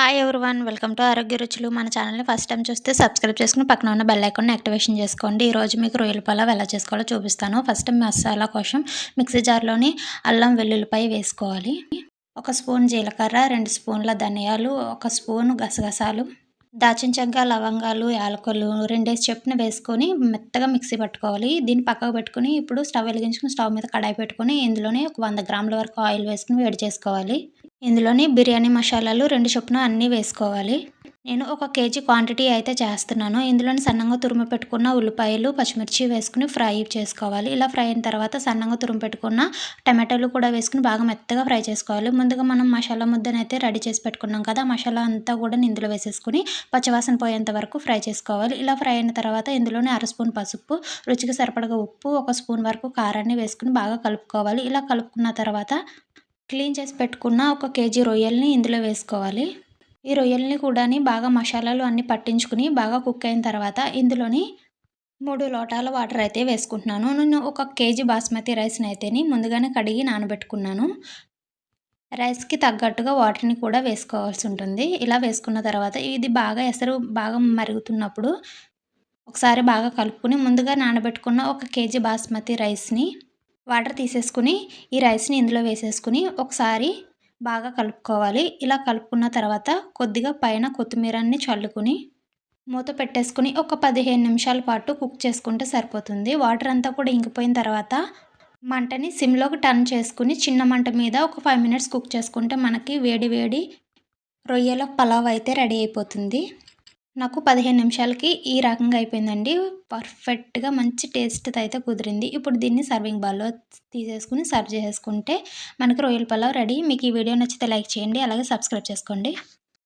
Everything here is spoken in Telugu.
హాయ్ వన్ వెల్కమ్ టు ఆరోగ్య రుచులు మన ఛానల్ని ఫస్ట్ టైం చూస్తే సబ్స్క్రైబ్ చేసుకుని పక్కన ఉన్న బెల్ ఐకాన్ని యాక్టివేషన్ చేసుకోండి. ఈరోజు మీకు రొయ్యల పలావ్ ఎలా చేసుకోవాలో చూపిస్తాను. ఫస్ట్ మసాలా కోసం మిక్సీ జార్లోని అల్లం వెల్లుల్లిపాయ వేసుకోవాలి. ఒక స్పూన్ జీలకర్ర రెండు స్పూన్ల ధనియాలు ఒక స్పూన్ గసగసాలు దాచిన చెక్క లవంగాలు యాలకులు రెండేసి చెప్పున వేసుకొని మెత్తగా మిక్సీ పట్టుకోవాలి. దీన్ని పక్కకు పెట్టుకుని ఇప్పుడు స్టవ్ వెలిగించుకుని స్టవ్ మీద కడాయి పెట్టుకుని ఇందులోనే ఒక వంద గ్రాముల వరకు ఆయిల్ వేసుకుని వేడి చేసుకోవాలి. ఇందులోని బిర్యానీ మసాలాలు రెండు చొప్పున అన్నీ వేసుకోవాలి. నేను ఒక కేజీ క్వాంటిటీ అయితే చేస్తున్నాను. ఇందులోని సన్నంగా తురుము పెట్టుకున్న ఉల్లిపాయలు పచ్చిమిర్చి వేసుకుని ఫ్రై చేసుకోవాలి. ఇలా ఫ్రై అయిన తర్వాత సన్నంగా తురుము పెట్టుకున్న టమాటాలు కూడా వేసుకుని బాగా మెత్తగా ఫ్రై చేసుకోవాలి. ముందుగా మనం మసాలా ముద్దనైతే రెడీ చేసి పెట్టుకున్నాం కదా మసాలా అంతా కూడా ఇందులో వేసేసుకుని పచ్చివాసన పోయేంత వరకు ఫ్రై చేసుకోవాలి. ఇలా ఫ్రై అయిన తర్వాత ఇందులోనే అర స్పూన్ పసుపు రుచికి సరిపడగా ఉప్పు ఒక స్పూన్ వరకు కారాన్ని వేసుకుని బాగా కలుపుకోవాలి. ఇలా కలుపుకున్న తర్వాత క్లీన్ చేసి పెట్టుకున్న ఒక కేజీ రొయ్యల్ని ఇందులో వేసుకోవాలి. ఈ రొయ్యల్ని కూడా బాగా మసాలాలు అన్నీ పట్టించుకుని బాగా కుక్ అయిన తర్వాత ఇందులోని మూడు లోటాల వాటర్ అయితే వేసుకుంటున్నాను. నేను ఒక కేజీ బాస్మతి రైస్ని అయితేని ముందుగానే కడిగి నానబెట్టుకున్నాను. రైస్కి తగ్గట్టుగా వాటర్ని కూడా వేసుకోవాల్సి ఉంటుంది. ఇలా వేసుకున్న తర్వాత ఇది బాగా ఎసరు బాగా మరుగుతున్నప్పుడు ఒకసారి బాగా కలుపుకుని ముందుగా నానబెట్టుకున్న ఒక కేజీ బాస్మతి రైస్ని వాటర్ తీసేసుకుని ఈ రైస్ని ఇందులో వేసేసుకుని ఒకసారి బాగా కలుపుకోవాలి. ఇలా కలుపుకున్న తర్వాత కొద్దిగా పైన కొత్తిమీరని చల్లుకుని మూత పెట్టేసుకుని ఒక పదిహేను నిమిషాల పాటు కుక్ చేసుకుంటే సరిపోతుంది. వాటర్ అంతా కూడా ఇంకిపోయిన తర్వాత మంటని సిమ్లోకి టర్న్ చేసుకుని చిన్న మంట మీద ఒక ఫైవ్ మినిట్స్ కుక్ చేసుకుంటే మనకి వేడి వేడి రొయ్యల పలావ్ అయితే రెడీ అయిపోతుంది. నాకు పదిహేను నిమిషాలకి ఈ రకంగా అయిపోయిందండి. పర్ఫెక్ట్గా మంచి టేస్ట్ అయితే కుదిరింది. ఇప్పుడు దీన్ని సర్వింగ్ బాల్లో తీసేసుకుని సర్వ్ చేసుకుంటే మనకి రొయ్యల పలావ్ రెడీ. మీకు ఈ వీడియో నచ్చితే లైక్ చేయండి. అలాగే సబ్స్క్రైబ్ చేసుకోండి.